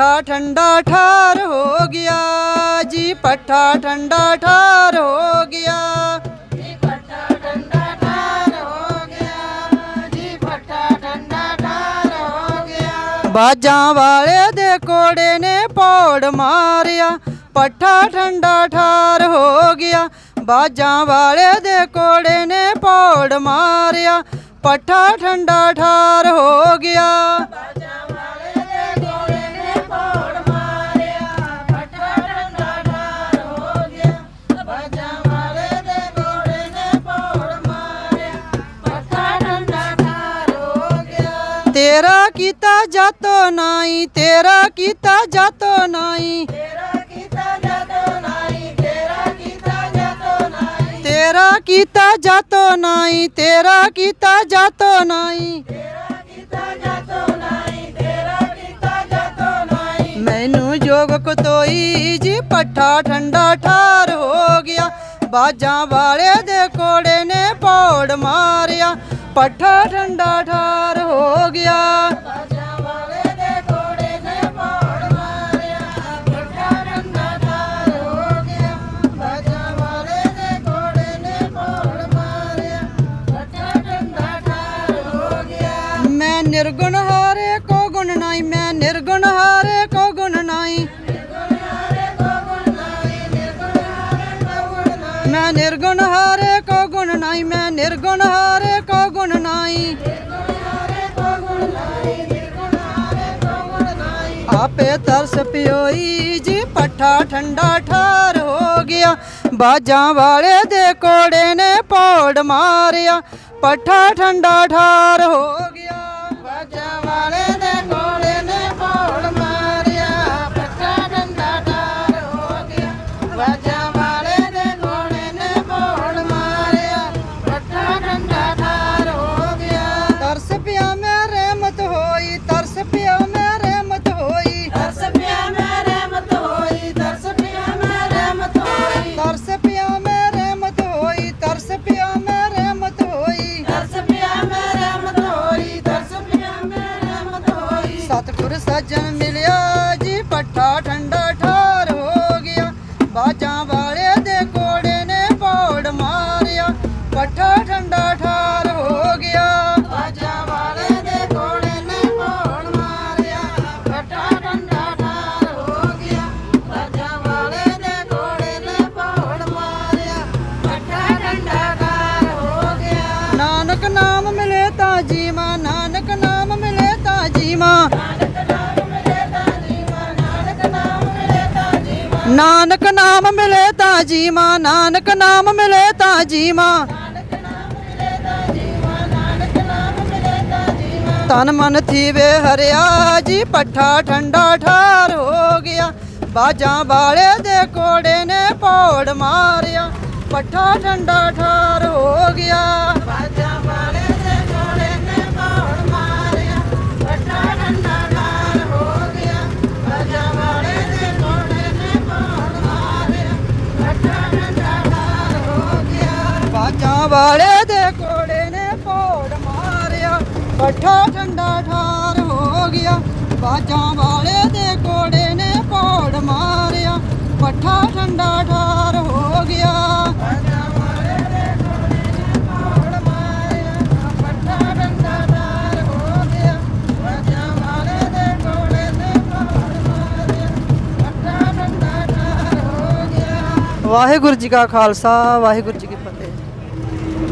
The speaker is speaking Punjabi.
ਪੱਠਾ ਠੰਡਾ ਠਾਰ ਹੋ ਗਿਆ ਜੀ ਪੱਠਾ ਠੰਡਾ ਠਾਰ ਹੋ ਗਿਆ। ਜੀ ਪੱਟਾ ਠੰਡਾ ਠਾਰ ਹੋ ਗਿਆ ਜੀ ਪੱਟਾ ਠੰਡਾ ਠਾਰ ਹੋ ਗਿਆ। ਬਾਜਾਂ ਵਾਲੇ ਦੇ ਕੋੜੇ ਨੇ ਪੌੜ ਮਾਰਿਆ ਪੱਠਾ ਠੰਡਾ ਠਾਰ ਹੋ ਗਿਆ। ਬਾਜਾਂ ਵਾਲੇ ਦੇ ਕੋੜੇ ਨੇ ਪੌੜ ਮਾਰਿਆ ਪੱਠਾ ਠੰਡਾ ਠਾਰ ਹੋ ਤੇਰਾ ਕੀਤਾ ਜਾਤੋ ਨਾਈ ਤੇਰਾ ਕੀਤਾ ਜਾਤੋ ਨਾਈ। ਤੇਰਾ ਕੀਤਾ ਜਦੋਂ ਨਾਈ ਤੇਰਾ ਕੀਤਾ ਜਦੋਂ ਨਾਈ। ਤੇਰਾ ਕੀਤਾ ਜਾਤੋ ਨਾਈ ਤੇਰਾ ਕੀਤਾ ਜਾਤੋ ਨਾਈ। ਤੇਰਾ ਕੀਤਾ ਜਦੋਂ ਨਾਈ ਮੈਨੂੰ ਜੋਗ ਕਤੋਈ ਜੀ ਪੱਠਾ ਠੰਡਾ ਠਾਰ ਹੋ ਗਿਆ। ਬਾਜਾਂ ਵਾਲੇ ਦੇ ਕੋੜੇ ਨੇ ਪੌੜ ਮਾਰਿਆ। ਪੱਠਾ ਠੰਡਾ ਠਾਰ ਹੋ ਗਿਆ। ਮੈਂ ਨਿਰਗੁਣ ਹਾਰੇ ਕੋ ਗੁਣ ਨਾਈ ਮੈਂ ਨਿਰਗੁਣ ਹਾਰੇ ਕੋ ਗੁਣ ਨਾਈ। ਮੈਂ ਨਿਰਗੁਣ ਹਾਰੇ ਕੋ ਗੁਣ ਨਾਈ ਮੈਂ ਨਿਰਗੁਣ ਹਾਰੇ ਆਪੇ ਤਰਸ ਪਿਓਈ ਜੀ, ਪੱਠਾ ਠੰਡਾ ਠਾਰ ਹੋ ਗਿਆ। ਬਾਜਾਂ ਵਾਲੇ ਦੇ ਕੋੜੇ ਨੇ ਪੌੜ ਮਾਰਿਆ, ਪੱਠਾ ਠੰਡਾ ਠਾਰ ਹੋ ਜੀਵਾਂ ਨਾਨਕ ਨਾਮ ਮਿਲੇ ਤਾਂ ਜੀਵਾਂ, ਨਾਨਕ ਨਾਮ ਮਿਲੇ ਤਾਂ ਜੀਵਾਂ। ਤਨ ਮਨ ਥੀਵੇ ਹਰਿਆ ਜੀ, ਪੱਠਾ ਠੰਡਾ ਠਾਰ ਹੋ ਗਿਆ। ਬਾਜਾਂ ਵਾਲੇ ਦੇ ਕੋੜੇ ਨੇ ਪੌੜ ਮਾਰਿਆ। ਪੱਠਾ ਠੰਡਾ ਠਾਰ ਹੋ ਗਿਆ। ਬਾਜਾਂ ਵਾਲੇ ਦੇ ਕੋੜੇ ਨੇ ਪੌੜ ਮਾਰਿਆ ਪੱਠਾ ਠੰਡਾ ਠਾਰ ਹੋ ਗਿਆ। ਬਾਜਾਂ ਵਾਲੇ ਦੇ ਕੋੜੇ ਨੇ ਪੌੜ ਮਾਰਿਆ ਪੱਠਾ ਠੰਡਾ ਠਾਰ ਹੋ ਗਿਆ। ਵਾਹਿਗੁਰੂ ਜੀ ਕਾ ਖਾਲਸਾ, ਵਾਹਿਗੁਰੂ ਜੀ ਕੀ